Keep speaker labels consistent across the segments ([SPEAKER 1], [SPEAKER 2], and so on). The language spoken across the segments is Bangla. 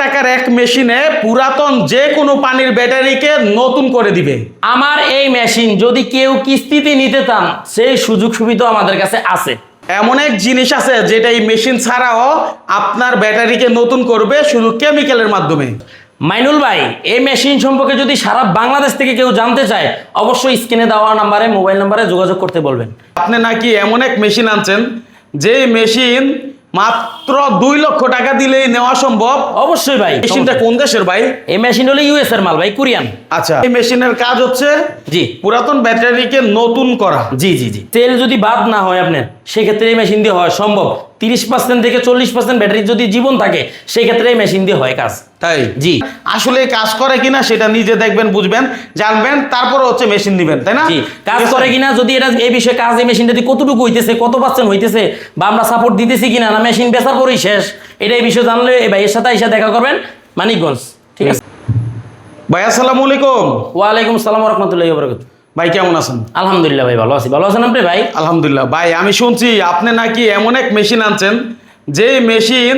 [SPEAKER 1] টাকার এক মেশিনে পুরাতন যে কোনো পানির ব্যাটারিকে নতুন করে দিবে।
[SPEAKER 2] আমার এই মেশিন যদি কেউ কিস্তিতে নিতে চান সেই সুযোগ সুবিধা আমাদের কাছে আছে।
[SPEAKER 1] এমন এক জিনিস আছে যেটা এই মেশিন ছাড়াও আপনার ব্যাটারিকে নতুন করবে শুধু কেমিক্যালের মাধ্যমে।
[SPEAKER 2] মাইনুল ভাই এই মেশিন সম্পর্কে যদি সারা বাংলাদেশ থেকে কেউ জানতে চায় অবশ্যই স্ক্রিনে দেওয়া নাম্বারে মোবাইল নাম্বারে যোগাযোগ করতে বলবেন।
[SPEAKER 1] আপনি নাকি এমন এক মেশিন আনছেন যে মেশিন মাত্র দুই লক্ষ টাকা দিলে নেওয়া সম্ভব।
[SPEAKER 2] অবশ্যই ভাই।
[SPEAKER 1] মেশিনটা কোন দেশের ভাই?
[SPEAKER 2] এই মেশিন হলো ইউএস এর মাল ভাই কোরিয়ান।
[SPEAKER 1] আচ্ছা এই মেশিনের কাজ হচ্ছে
[SPEAKER 2] জি।
[SPEAKER 1] পুরাতন ব্যাটারিকে নতুন করা।
[SPEAKER 2] জি জি জি। তেল যদি বাদ না হয় আপনার সেক্ষেত্রে এই মেশিন দিয়ে হয় সম্ভব। তিরিশ পার্সেন্ট থেকে চল্লিশ পার্সেন্ট ব্যাটারি যদি জীবন থাকে সেক্ষেত্রে এই মেশিন দিয়ে হয় কাজ।
[SPEAKER 1] তাই?
[SPEAKER 2] জি।
[SPEAKER 1] আসলে কাজ করে কিনা সেটা নিজে দেখবেন বুঝবেন জানবেন তারপরে হচ্ছে মেশিন দিবেন তাই না?
[SPEAKER 2] কাজ করে কিনা যদি এটা এই বিষয়ে কাজ এই মেশিনটা কতটুকু হইতেছে কত পার্সেন্ট হইতেছে বা আমরা সাপোর্ট দিতেছি কিনা না মেশিন বেচার পরেই শেষ। এটা এই বিষয়ে জানলে এই ভাইয়ের সাথে এসে দেখা করবেন মানিকগঞ্জ। ঠিক আছে?
[SPEAKER 1] ভাই আসসালামু আলাইকুম।
[SPEAKER 2] ওয়ালাইকুম সালাম রহমতুল্লাহ বরকত
[SPEAKER 1] ভাই কেমন আছেন?
[SPEAKER 2] আলহামদুলিল্লাহ ভাই ভালো আছি। ভালো আছেন আপনি ভাই?
[SPEAKER 1] আলহামদুলিল্লাহ। ভাই আমি শুনছি আপনি নাকি এমন এক মেশিন আনছেন যে মেশিন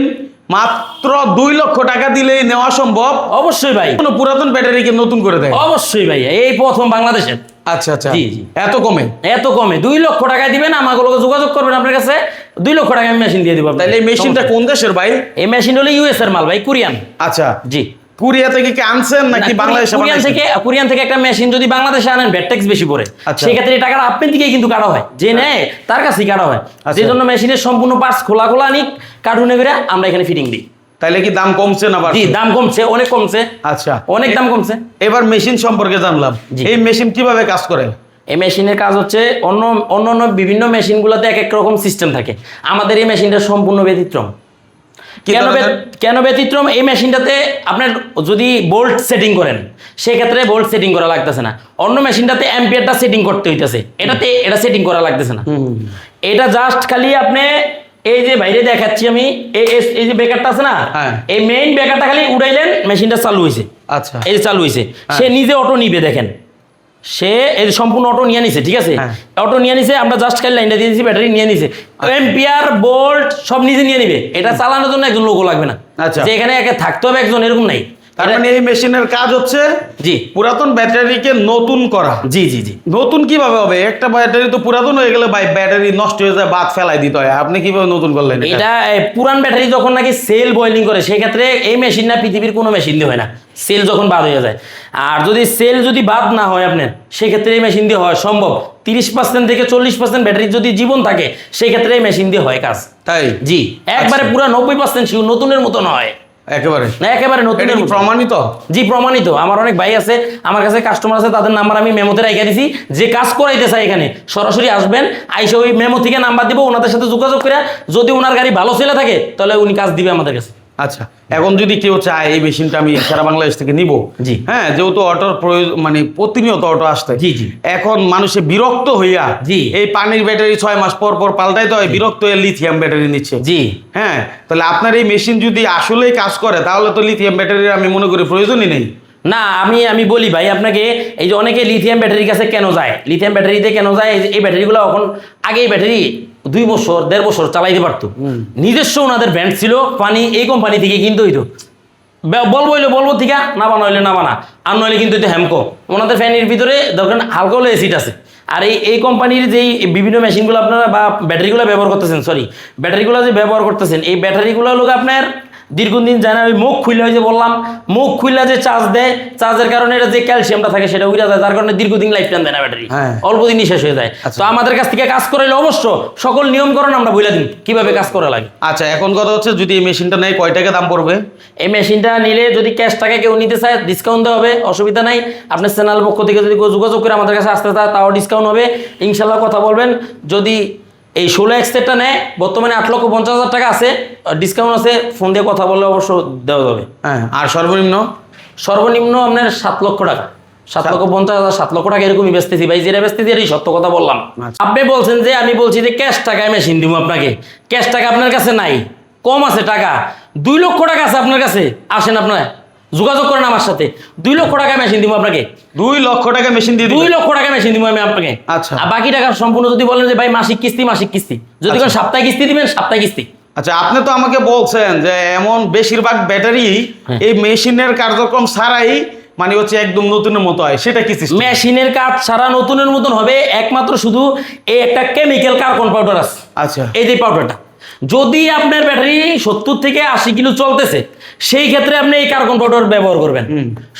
[SPEAKER 1] মাত্র দুই লক্ষ টাকা দিলেই নেওয়া সম্ভব।
[SPEAKER 2] অবশ্যই ভাই।
[SPEAKER 1] কোনো পুরাতন ব্যাটারিকে নতুন করে দেয়?
[SPEAKER 2] অবশ্যই ভাই এই প্রথম বাংলাদেশের
[SPEAKER 1] আচ্ছা আচ্ছা।
[SPEAKER 2] জি, জি।
[SPEAKER 1] এত কমে?
[SPEAKER 2] এত কমে। দুই লক্ষ টাকায় দিবেন আমাগুলোকে যোগাযোগ করবেন আপনার কাছে। দুই লক্ষ টাকায় মেশিন দিয়ে দিব
[SPEAKER 1] তাহলে এই মেশিনটা কোন দেশের ভাই?
[SPEAKER 2] এই মেশিন হলো ইউএস এর মাল ভাই কোরিয়ান।
[SPEAKER 1] আচ্ছা।
[SPEAKER 2] জি।
[SPEAKER 1] কুরিয়া থেকে কি আনছেন নাকি বাংলাদেশে
[SPEAKER 2] কোরিয়ান থেকে কোরিয়ান থেকে একটা মেশিন যদি বাংলাদেশে আনেন ভ্যাট ট্যাক্স বেশি পড়ে।
[SPEAKER 1] আচ্ছা।
[SPEAKER 2] সেক্ষেত্রে এই টাকাটা আপনার দিকেই কিন্তু কাটা হয়। যে নেয় তার কাছেই কাটা হয়। যে জন্য মেশিনের সম্পূর্ণ পার্টস খোলা খোলা আনি কার্টুনে করে আমরা এখানে ফিটিং দিই।
[SPEAKER 1] তাইলে কি দাম কমছে না
[SPEAKER 2] জি দাম কমছে অনেক কমছে।
[SPEAKER 1] আচ্ছা।
[SPEAKER 2] অনেক দাম কমছে।
[SPEAKER 1] এবার মেশিন সম্পর্কে জানলাম। এই মেশিন কীভাবে কাজ করে?
[SPEAKER 2] এই মেশিনের কাজ হচ্ছে অন্য অন্য অন্য বিভিন্ন মেশিনগুলোতে এক এক রকম সিস্টেম থাকে। আমাদের এই মেশিনটা সম্পূর্ণ ব্যতিক্রম। কেন কেন ব্যতিক্রম? এই মেশিনটাতে আপনার যদি বোল্ট সেটিং করেন সেক্ষেত্রে বোল্ট সেটিং করা লাগতেছে না। অন্য মেশিনটাতে অ্যাম্পিয়ারটা সেটিং করতে হইতেছে। এটাতে এটা সেটিং করা লাগতেছে না। এটা জাস্ট খালি আপনি এই যে বাইরে দেখাচ্ছি আমি এই এই- যে বেকারটা আছে না
[SPEAKER 1] হ্যাঁ।
[SPEAKER 2] এই মেইন বেকারটা খালি উড়াইলেন মেশিনটা চালু হয়েছে
[SPEAKER 1] আচ্ছা।
[SPEAKER 2] এই চালু হয়েছে
[SPEAKER 1] হ্যাঁ।
[SPEAKER 2] সে নিজে অটো নিবে দেখেন। সে এর সম্পূর্ণ অটো নিয়ে নিছে ঠিক আছে?
[SPEAKER 1] হ্যাঁ।
[SPEAKER 2] অটো নিয়ে নিছে আমরা জাস্ট খালি লাইনটা দিয়ে দিয়েছি ব্যাটারি নিয়ে নিছে। এম্পিয়ার বোল্ট সব নিজে নিয়ে নিবে। এটা চালানোর জন্য একজন লোকও লাগবে না।
[SPEAKER 1] আচ্ছা।
[SPEAKER 2] যে এখানে একে থাকতে হবে একজন এরকম নাই।
[SPEAKER 1] তার মানে এই মেশিনের কাজ হচ্ছে
[SPEAKER 2] জি।
[SPEAKER 1] পুরাতন ব্যাটারিকে নতুন করা।
[SPEAKER 2] জি জি জি।
[SPEAKER 1] নতুন কীভাবে হবে? একটা ব্যাটারি তো পুরাতন হয়ে গেলে ভাই ব্যাটারি নষ্ট হয়ে যায় বাদ ফেলাই দিতে হয়। আপনি কীভাবে নতুন করলেন এটা?
[SPEAKER 2] পুরান ব্যাটারি যখন নাকি সেল বয়েলিং করে সেক্ষেত্রে এই মেশিন না পৃথিবীর কোনো মেশিন দিয়ে হয় না। সেল যখন বাদ হয়ে যায়। আর যদি সেল যদি বাদ না হয় আপনার সেক্ষেত্রে এই মেশিন দিয়ে হয় সম্ভব। তিরিশ পার্সেন্ট থেকে চল্লিশ পার্সেন্ট ব্যাটারি যদি জীবন থাকে সেক্ষেত্রে এই মেশিন দিয়ে হয় কাজ।
[SPEAKER 1] তাই?
[SPEAKER 2] জি। একবারে
[SPEAKER 1] আচ্ছা।
[SPEAKER 2] পুরো নব্বই পার্সেন্ট নতুনের মতো নয়
[SPEAKER 1] একেবারে।
[SPEAKER 2] না একেবারে মতো।
[SPEAKER 1] প্রমাণিত?
[SPEAKER 2] জি প্রমাণিত। আমার অনেক ভাই আছে আমার কাছে কাস্টমার আছে তাদের নাম্বার আমি মেমোতে রেখে দিছি। যে কাজ করাইতে চাই এখানে সরাসরি আসবেন আইসে ওই মেমো থেকে নাম্বার দিব ওনাদের সাথে যোগাযোগ করে যদি ওনার গাড়ি ভালো ছেলে থাকে তাহলে উনি কাজ দিবে আমাদের কাছে।
[SPEAKER 1] আচ্ছা এখন যদি কেউ চায় এই মেশিনটা আমি সারা বাংলাদেশ থেকে নিব।
[SPEAKER 2] জি।
[SPEAKER 1] হ্যাঁ যেহেতু অটোর প্রয়োজন মানে প্রতিনিয়ত অটো আসতে।
[SPEAKER 2] জি, জি।
[SPEAKER 1] এখন মানুষে বিরক্ত হইয়া
[SPEAKER 2] জি।
[SPEAKER 1] এই পানির ব্যাটারি ছয় মাস পর পর পাল্টাইতে হয় বিরক্ত হয়ে লিথিয়াম ব্যাটারি নিচ্ছে।
[SPEAKER 2] জি।
[SPEAKER 1] হ্যাঁ তাহলে আপনার এই মেশিন যদি আসলেই কাজ করে তাহলে তো লিথিয়াম ব্যাটারির আমি মনে করি প্রয়োজনই নেই।
[SPEAKER 2] না আমি আমি বলি ভাই আপনাকে এই যে অনেকে লিথিয়াম ব্যাটারির কাছে কেন যায়? লিথিয়াম ব্যাটারিতে কেন যায়? এই ব্যাটারিগুলো এখন আগে এই ব্যাটারি দুই বছর দেড় বছর চালাইতে পারতো। নিজস্ব ওনাদের ব্র্যান্ড ছিল পানি এই কোম্পানি থেকে কিনতে হইতো। বলব হইলে বলব ঠিক না বানা হইলে না বানা। আর নইলে কিন্তু এটা হ্যামকো ওনাদের ফ্যানের ভিতরে দরকার হালকা হলে এসিড আছে। আর এই এই কোম্পানির যেই বিভিন্ন মেশিনগুলো আপনারা বা ব্যাটারিগুলো ব্যবহার করতেছেন সরি ব্যাটারিগুলো যে ব্যবহার করতেছেন এই ব্যাটারিগুলো লোক আপনার দীর্ঘদিন যায় না ওই মুখ খুলে ওই যে বললাম মুখ খুললে যে চার্জ দেয় চার্জের কারণে এটা যে ক্যালসিয়ামটা থাকে সেটা উড়ে যায় যার কারণে দীর্ঘদিন লাইফ টাইম দেয় না ব্যাটারি
[SPEAKER 1] হ্যাঁ।
[SPEAKER 2] অল্প দিনই শেষ হয়ে যায়।
[SPEAKER 1] আচ্ছা।
[SPEAKER 2] তো আমাদের কাছ থেকে কাজ করাইলে অবশ্য সকল নিয়ম করেন আমরা বলে দিন কীভাবে কাজ করা লাগে।
[SPEAKER 1] আচ্ছা এখন কথা হচ্ছে যদি এই মেশিনটা নেয় কয় টাকা দাম পড়বে?
[SPEAKER 2] এই মেশিনটা নিলে যদি ক্যাশ টাকা কেউ নিতে চায় ডিসকাউন্ট দেওয়া হবে অসুবিধা নাই। আপনার চ্যানেল পক্ষ থেকে যদি যোগাযোগ করে আমাদের কাছে আসতে চায় তাও ডিসকাউন্ট হবে। ইনশাল্লাহ কথা বলবেন। যদি এই ষোলো এক্সেটটা নেয় বর্তমানে আট লক্ষ পঞ্চাশ হাজার টাকা আছে ডিসকাউন্ট আছে ফোন দিয়ে কথা বললে অবশ্য দেওয়া যাবে।
[SPEAKER 1] হ্যাঁ। আর সর্বনিম্ন?
[SPEAKER 2] সর্বনিম্ন আপনার সাত লক্ষ টাকা। সাত লক্ষ পঞ্চাশ হাজার সাত লক্ষ টাকা এরকমই বেচতেছি। ভাই যেটা বেচতেছি এটাই সত্য কথা বললাম।
[SPEAKER 1] আচ্ছা।
[SPEAKER 2] আপনি বলছেন যে আমি বলছি যে ক্যাশ টাকায় মেশিন দিব আপনাকে। ক্যাশ টাকা আপনার কাছে নাই। কম আছে টাকা। দুই লক্ষ টাকা আছে আপনার কাছে। আসেন আপনার যোগাযোগ করেন আমার সাথে। দুই লক্ষ টাকা মেশিন দিব আপনাকে।
[SPEAKER 1] দুই লক্ষ টাকা মেশিন দিয়ে
[SPEAKER 2] দুই লক্ষ টাকা মেশিন দিব আমি আপনাকে।
[SPEAKER 1] আচ্ছা।
[SPEAKER 2] আর বাকি টাকা সম্পূর্ণ যদি বলেন যে ভাই মাসিক কিস্তি মাসিক কিস্তি। যদি
[SPEAKER 1] আচ্ছা।
[SPEAKER 2] কোন সাপ্তাহিক কিস্তি দিবেন সাপ্তাহিক কিস্তি।
[SPEAKER 1] আচ্ছা আপনি তো আমাকে বলছেন যে এমন বেশিরভাগ ব্যাটারি
[SPEAKER 2] হ্যাঁ।
[SPEAKER 1] এই মেশিনের কার্যক্রম ছাড়াই মানে হচ্ছে একদম নতুনের মতো হয়। সেটা কি?
[SPEAKER 2] মেশিনের কাজ ছাড়া নতুনের মতন হবে একমাত্র শুধু এই একটা কেমিক্যাল কার্বন পাউডার আছে।
[SPEAKER 1] আচ্ছা।
[SPEAKER 2] এই যে পাউডারটা যদি আপনার ব্যাটারি সত্তর থেকে আশি কিলো চলতেছে সেই ক্ষেত্রে আপনি এই কার্বন পাউডার ব্যবহার করবেন।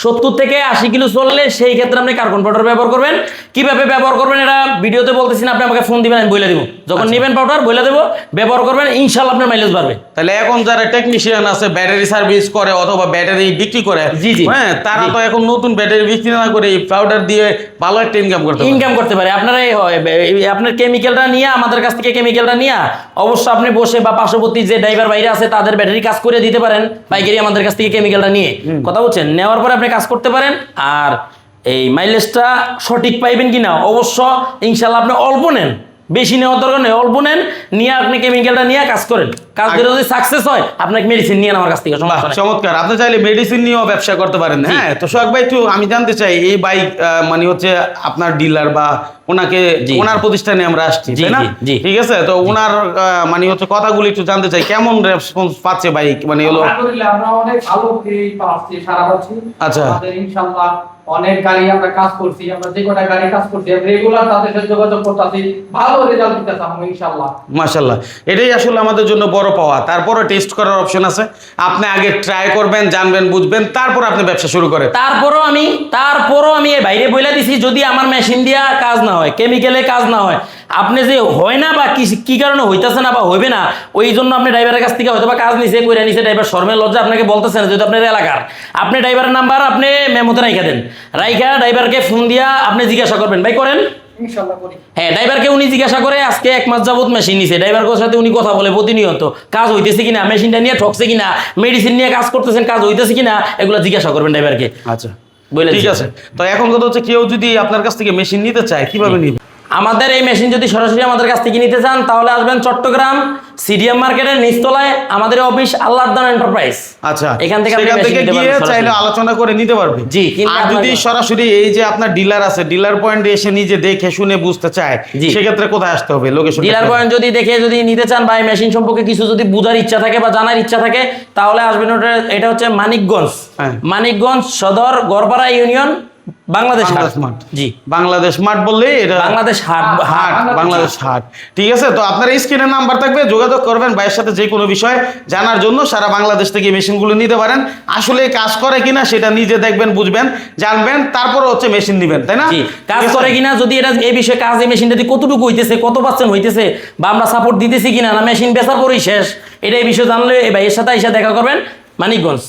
[SPEAKER 2] সত্তর থেকে আশি কিলো চললে সেই ক্ষেত্রে আপনি কার্বন পাউডার ব্যবহার করবেন। কীভাবে ব্যবহার করবেন এটা ভিডিওতে বলতেছি না আপনি আমাকে ফোন দিবেন আমি বলে দিব। যখন নেবেন পাউডার বলে দেবো ব্যবহার করবেন ইনশাল্লাহ আপনার মাইলেজ বাড়বে।
[SPEAKER 1] তাহলে এখন যারা টেকনিশিয়ান আছে ব্যাটারি সার্ভিস করে অথবা ব্যাটারি বিক্রি করে
[SPEAKER 2] জি, জি।
[SPEAKER 1] হ্যাঁ তারা তো এখন নতুন ব্যাটারি বিক্রি না করে পাউডার দিয়ে ভালো একটা ইনকাম করতে
[SPEAKER 2] ইনকাম করতে পারে। আপনারা এই হয় আপনার কেমিক্যালটা নিয়ে আমাদের কাছ থেকে কেমিক্যালটা নিয়ে অবশ্য আপনি বসে বা পার্শ্ববর্তী যে ড্রাইভার বাইরে আছে তাদের ব্যাটারি কাজ করে দিতে পারেন পাইকারি আমাদের কাছ থেকে কেমিক্যালটা নিয়ে। কথা বলছেন? নেওয়ার পরে আপনি কাজ করতে পারেন আর এই মাইলেজটা সঠিক পাইবেন কিনা অবশ্য ইনশাল্লাহ আপনি অল্প নেন। বেশি নেওয়ার দরকার নেই অল্প নেন নিয়ে আপনি কেমিক্যালটা নিয়ে কাজ করেন। কাজ করে যদি সাকসেস হয় আপনাকে মেডিসিন নিয়ে আমার কাছ থেকে।
[SPEAKER 1] চমৎকার। আপনি চাইলে মেডিসিন নিয়েও ব্যবসা করতে পারেন। হ্যাঁ তো সোহাগ ভাই একটু আমি জানতে চাই এই বাইক মানে হচ্ছে আপনার ডিলার বা ওনাকে ওনার প্রতিষ্ঠানে আমরা আসছি তাই না?
[SPEAKER 2] জি, জি।
[SPEAKER 1] ঠিক আছে? তো ওনার মানে হচ্ছে কথাগুলো একটু জানতে চাই কেমন রেসপন্স পাচ্ছে বাইক মানে হলো
[SPEAKER 3] আমরা অনেক ভালো পাচ্ছি সারা পাচ্ছি
[SPEAKER 1] আচ্ছা।
[SPEAKER 3] আমাদের ইনশাআল্লাহ অনেক গাড়ি আমরা কাজ করছি আমরা যে কটা গাড়ি কাজ করছি রেগুলার তাদের সাথে যোগাযোগ করতেছি ভালো রেজাল্ট দিতেছি আমরা ইনশাআল্লাহ
[SPEAKER 1] মাশাল্লাহ। এটাই আসলে আমাদের জন্য বড় পাওয়া। তারপরে টেস্ট করার অপশন আছে। আপনি আগে ট্রাই করবেন জানবেন বুঝবেন তারপর আপনি ব্যবসা শুরু করেন।
[SPEAKER 2] তারপরও আমি তারপরও আমি এই বাইরে বইলা দিছি যদি আমার মেশিন দিয়া কাজ না হয় কেমিক্যালে কাজ না হয়। আপনি যে হয় না বা কি কি কারণে হইতাছে না বা হইবে না ওই জন্য আপনি ড্রাইভারের কাছ থেকে হয়তো বা কাজ নিছে করে নিছে ড্রাইভার শর্মের লজ্জা আপনাকে বলতেছে না যেহেতু আপনার এলাকার। আপনি ড্রাইভারের নাম্বার আপনি মেমোতে রাইখা দেন। রাইখা ড্রাইভারকে ফোন দিয়া আপনি জিজ্ঞাসা করবেন ভাই করেন? হ্যাঁ ড্রাইভারকে উনি জিজ্ঞাসা করে আজকে এক মাস যাবত মেশিন নিছে। ড্রাইভারের সাথে উনি কথা বলে প্রতিনিয়ত কাজ হইতেছে কিনা মেশিনটা নিয়ে ঠকছে কিনা মেডিসিন নিয়ে কাজ করতেছেন কাজ হইতেছে কিনা এগুলো জিজ্ঞাসা করবেন ড্রাইভারকে
[SPEAKER 1] আচ্ছা। ঠিক আছে। তো এখন কথা হচ্ছে কেউ যদি আপনার কাছ থেকে মেশিন নিতে চায় কীভাবে নিবে?
[SPEAKER 2] আমাদের এই মেশিন যদি সরাসরি আমাদের কাছ থেকে নিতে চান তাহলে আসবেন চট্টগ্রাম সিডিএম মার্কেটের নিচতলায় আমাদের অফিস আল্লাহদান এন্টারপ্রাইজ
[SPEAKER 1] আচ্ছা
[SPEAKER 2] এখান থেকে আপনি মেশিন
[SPEAKER 1] গিয়ে চাইলে আলোচনা করে নিতে পারবে।
[SPEAKER 2] জি,
[SPEAKER 1] আর যদি সরাসরি এই যে আপনার ডিলার আছে ডিলার পয়েন্টে এসে নিজে দেখে শুনে বুঝতে চায়। সেক্ষেত্রে কোথায় আসতে হবে? লোকেশন
[SPEAKER 2] ডিলার পয়েন্ট যদি দেখে যদি নিতে চান বা এই মেশিন সম্পর্কে কিছু যদি বুঝার ইচ্ছা থাকে বা জানার ইচ্ছা থাকে তাহলে আসবেন ওটা- এটা হচ্ছে মানিকগঞ্জ।
[SPEAKER 1] হ্যাঁ।
[SPEAKER 2] মানিকগঞ্জ সদর গড়পাড়া ইউনিয়ন বাংলাদেশ।
[SPEAKER 1] মাঠ।
[SPEAKER 2] জি।
[SPEAKER 1] বাংলাদেশ মাঠ বললে এটা
[SPEAKER 2] বাংলাদেশ হাট
[SPEAKER 1] হাট বাংলাদেশ হাট। ঠিক আছে তো আপনার স্ক্রিনের নাম্বার থাকবে যোগাযোগ করবেন ভাইয়ের সাথে যে কোনো বিষয় জানার জন্য সারা বাংলাদেশ থেকে মেশিনগুলো নিতে পারেন। আসলে কাজ করে কিনা সেটা নিজে দেখবেন বুঝবেন জানবেন তারপরে হচ্ছে মেশিন নিবেন তাই না?
[SPEAKER 2] কাজ করে কিনা যদি এটা এই বিষয়ে কাজ এই মেশিনটা কতটুকু হইতেছে কত পার্সেন্ট হইতেছে বা আমরা সাপোর্ট দিতেছি কিনা না মেশিন বেচার পরেই শেষ। এটা এই বিষয়ে জানলে এই ভাইয়ের সাথে এসে দেখা করবেন মানিকগঞ্জ।